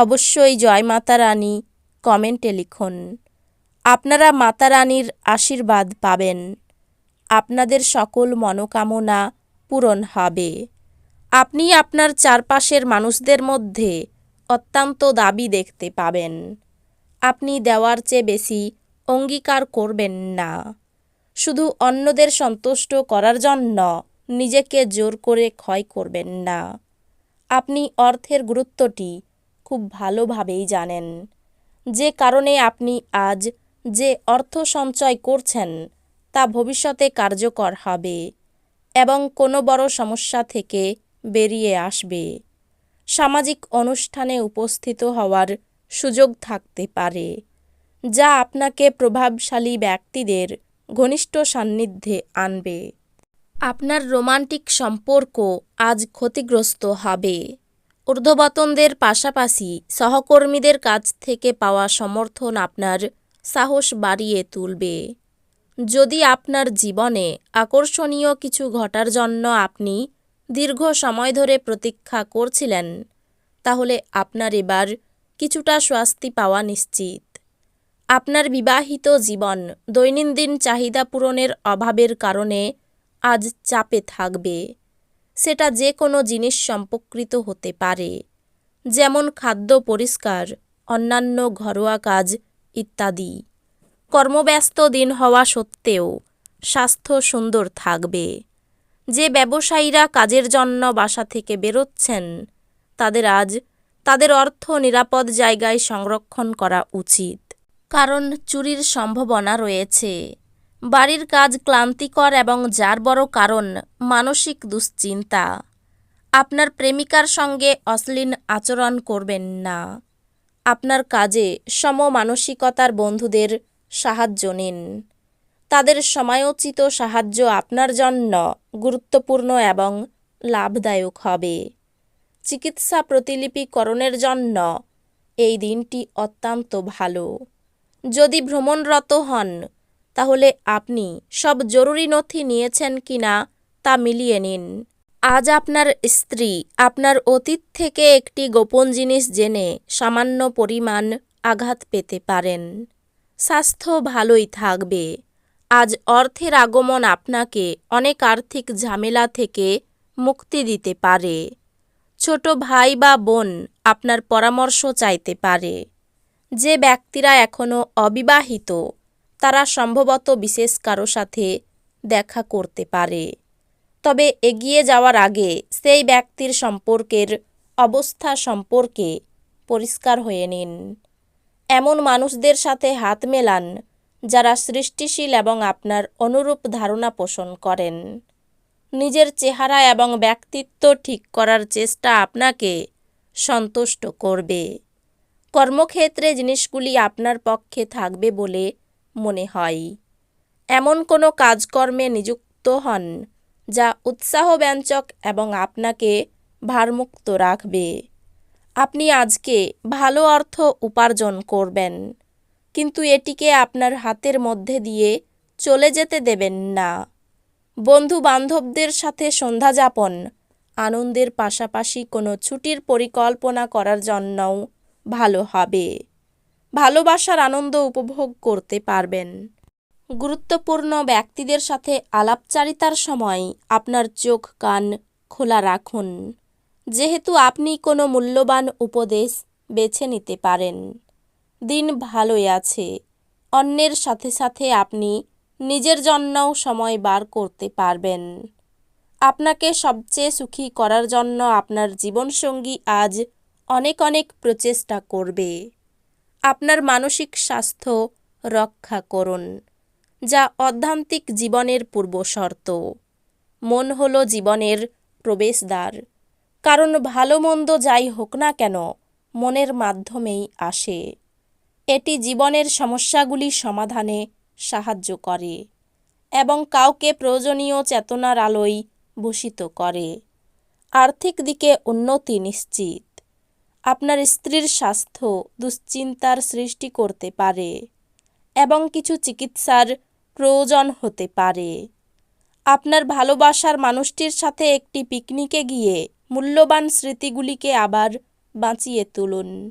অবশ্যই জয় মাতা রানী কমেন্টে লিখুন। আপনারা মাতা রানীর আশীর্বাদ পাবেন। আপনাদের সকল মনোকামনা পূরণ হবে। আপনি আপনার চারপাশের মানুষদের মধ্যে অত্যন্ত দাবি দেখতে পাবেন। আপনি দেওয়ার চেয়ে বেশি অঙ্গীকার করবেন না। শুধু অন্যদের সন্তুষ্ট করার জন্য নিজেকে জোর করে ক্ষয় করবেন না। আপনি অর্থের গুরুত্বটি খুব ভালোভাবেই জানেন। যে কারণে আপনি আজ যে অর্থ সঞ্চয় করছেন, তা ভবিষ্যতে কার্যকর হবে এবং কোনো বড় সমস্যা থেকে বেরিয়ে আসবে। সামাজিক অনুষ্ঠানে উপস্থিত হওয়ার সুযোগ থাকতে পারে, যা আপনাকে প্রভাবশালী ব্যক্তিদের ঘনিষ্ঠ সান্নিধ্যে আনবে। আপনার রোমান্টিক সম্পর্ক আজ ক্ষতিগ্রস্ত হবে। ঊর্ধ্ববতনদের পাশাপাশি সহকর্মীদের কাছ থেকে পাওয়া সমর্থন আপনার সাহস বাড়িয়ে তুলবে। যদি আপনার জীবনে আকর্ষণীয় কিছু ঘটার জন্য আপনি দীর্ঘ সময় ধরে প্রতীক্ষা করছিলেন, তাহলে আপনার এবার কিছুটা স্বস্তি পাওয়া নিশ্চিত। আপনার বিবাহিত জীবন দৈনন্দিন চাহিদা পূরণের অভাবের কারণে আজ চাপে থাকবে। সেটা যে কোনো জিনিস সম্পর্কিত হতে পারে, যেমন খাদ্য পরিষ্কার, অন্যান্য ঘরোয়া কাজ ইত্যাদি। কর্মব্যস্ত দিন হওয়া সত্ত্বেও স্বাস্থ্য সুন্দর থাকবে। যে ব্যবসায়ীরা কাজের জন্য বাসা থেকে বেরোচ্ছেন, তাদের আজ তাদের অর্থ নিরাপদ জায়গায় সংরক্ষণ করা উচিত। কারণ চুরির সম্ভাবনা রয়েছে। বাড়ির কাজ ক্লান্তিকর এবং যার বড় কারণ মানসিক দুশ্চিন্তা। আপনার প্রেমিকার সঙ্গে অশ্লীল আচরণ করবেন না। আপনার কাজে সমমানসিকতার বন্ধুদের সাহায্য নিন। তাদের সময়োচিত সাহায্য আপনার জন্য গুরুত্বপূর্ণ এবং লাভদায়ক হবে। চিকিৎসা প্রতিলিপিকরণের জন্য এই দিনটি অত্যন্ত ভালো। যদি ভ্রমণরত হন তাহলে আপনি সব জরুরি নথি নিয়েছেন কিনা তা মিলিয়ে নিন। আজ আপনার স্ত্রী আপনার অতীত থেকে একটি গোপন জিনিস জেনে সামান্য পরিমাণ আঘাত পেতে পারেন। স্বাস্থ্য ভালোই থাকবে। আজ অর্থের আগমন আপনাকে অনেক আর্থিক ঝামেলা থেকে মুক্তি দিতে পারে। ছোট ভাই বা বোন আপনার পরামর্শ চাইতে পারে। যে ব্যক্তিরা এখনও অবিবাহিত তারা সম্ভবত বিশেষ কারও সাথে দেখা করতে পারে। তবে এগিয়ে যাওয়ার আগে সেই ব্যক্তির সম্পর্কের অবস্থা সম্পর্কে পরিষ্কার হয়ে নিন। এমন মানুষদের সাথে হাত মেলান যারা সৃষ্টিশীল এবং আপনার অনুরূপ ধারণা পোষণ করেন। নিজের চেহারা এবং ব্যক্তিত্ব ঠিক করার চেষ্টা আপনাকে সন্তুষ্ট করবে। কর্মক্ষেত্রে জিনিসগুলি আপনার পক্ষে থাকবে বলে মনে হয়। এমন কোনো কাজকর্মে নিযুক্ত হন যা উৎসাহব্যঞ্জক এবং আপনাকে ভারমুক্ত রাখবে। আপনি আজকে ভালো অর্থ উপার্জন করবেন, কিন্তু এটিকে আপনার হাতের মধ্যে দিয়ে চলে যেতে দেবেন না। বন্ধু বান্ধবদের সাথে সন্ধ্যা যাপন, আনন্দের পাশাপাশি কোনো ছুটির পরিকল্পনা করার জন্যও ভালো হবে। ভালোবাসার আনন্দ উপভোগ করতে পারবেন। গুরুত্বপূর্ণ ব্যক্তিদের সাথে আলাপচারিতার সময় আপনার চোখ, কান খোলা রাখুন। যেহেতু আপনি কোনো মূল্যবান উপদেশ বেছে নিতে পারেন। দিন ভালোই আছে। অন্যের সাথে সাথে আপনি নিজের জন্যও সময় বার করতে পারবেন। আপনাকে সবচেয়ে সুখী করার জন্য আপনার জীবনসঙ্গী আজ অনেক অনেক প্রচেষ্টা করবে। আপনার মানসিক স্বাস্থ্য রক্ষা করুন, যা অধ্যান্তিক জীবনের পূর্বশর্ত মন হল জীবনের প্রবেশদ্বার। কারণ ভালো মন্দ যাই হোক না কেন, মনের মাধ্যমেই আসে। এটি জীবনের সমস্যাগুলি সমাধানে সাহায্য করে এবং কাউকে প্রয়োজনীয় চেতনার আলোয় ভূষিত করে। আর্থিক দিকে উন্নতি নিশ্চিত। আপনার স্ত্রীর স্বাস্থ্য দুশ্চিন্তার সৃষ্টি করতে পারে এবং কিছু চিকিৎসার প্রয়োজন হতে পারে। আপনার ভালোবাসার মানুষটির সাথে একটি পিকনিকে গিয়ে মূল্যবান স্মৃতিগুলিকে আবার বাঁচিয়ে তুলুন।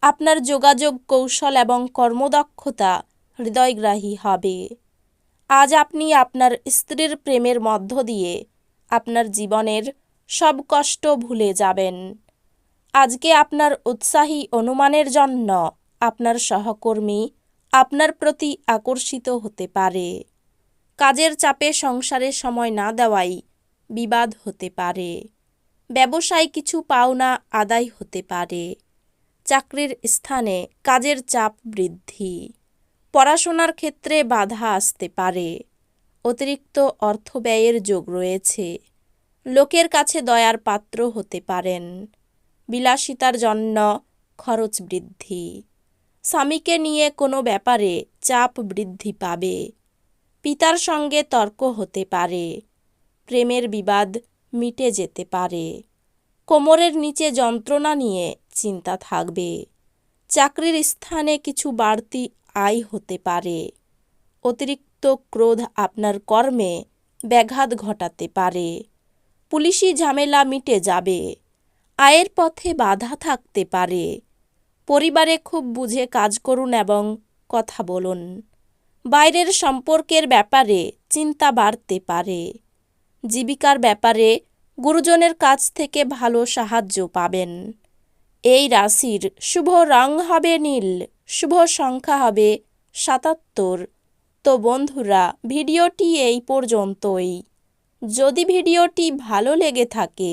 আপনার যোগাযোগ কৌশল এবং কর্মদক্ষতা হৃদয়গ্রাহী হবে। আজ আপনি আপনার স্ত্রীর প্রেমের মধ্য দিয়ে আপনার জীবনের সব কষ্ট ভুলে যাবেন। আজকে আপনার উৎসাহী অনুমানের জন্য আপনার সহকর্মী আপনার প্রতি আকর্ষিত হতে পারে। কাজের চাপে সংসারে সময় না দেওয়াই বিবাদ হতে পারে। ব্যবসায় কিছু পাওনা আদায় হতে পারে। চাকরির স্থানে কাজের চাপ বৃদ্ধি। পড়াশোনার ক্ষেত্রে বাধা আসতে পারে। অতিরিক্ত অর্থ ব্যয়ের যোগ রয়েছে। লোকের কাছে দয়ার পাত্র হতে পারেন। বিলাসিতার জন্য খরচ বৃদ্ধি। স্বামীকে নিয়ে কোনো ব্যাপারে চাপ বৃদ্ধি পাবে। পিতার সঙ্গে তর্ক হতে পারে। প্রেমের বিবাদ মিটে যেতে পারে। কোমরের নিচে যন্ত্রণা নিয়ে চিন্তা থাকবে। চাকরির স্থানে কিছু বাড়তি আয় হতে পারে। অতিরিক্ত ক্রোধ আপনার কর্মে ব্যাঘাত ঘটাতে পারে। পুলিশি ঝামেলা মিটে যাবে। আয়ের পথে বাধা থাকতে পারে। পরিবারে খুব বুঝে কাজ করুন এবং কথা বলুন। বাইরের সম্পর্কের ব্যাপারে চিন্তা বাড়তে পারে। জীবিকার ব্যাপারে গুরুজনের কাছ থেকে ভালো সাহায্য পাবেন। এই রাশির শুভ রং হবে নীল, শুভ সংখ্যা হবে সাতাত্তর। তো বন্ধুরা, ভিডিওটি এই পর্যন্তই। যদি ভিডিওটি ভালো লেগে থাকে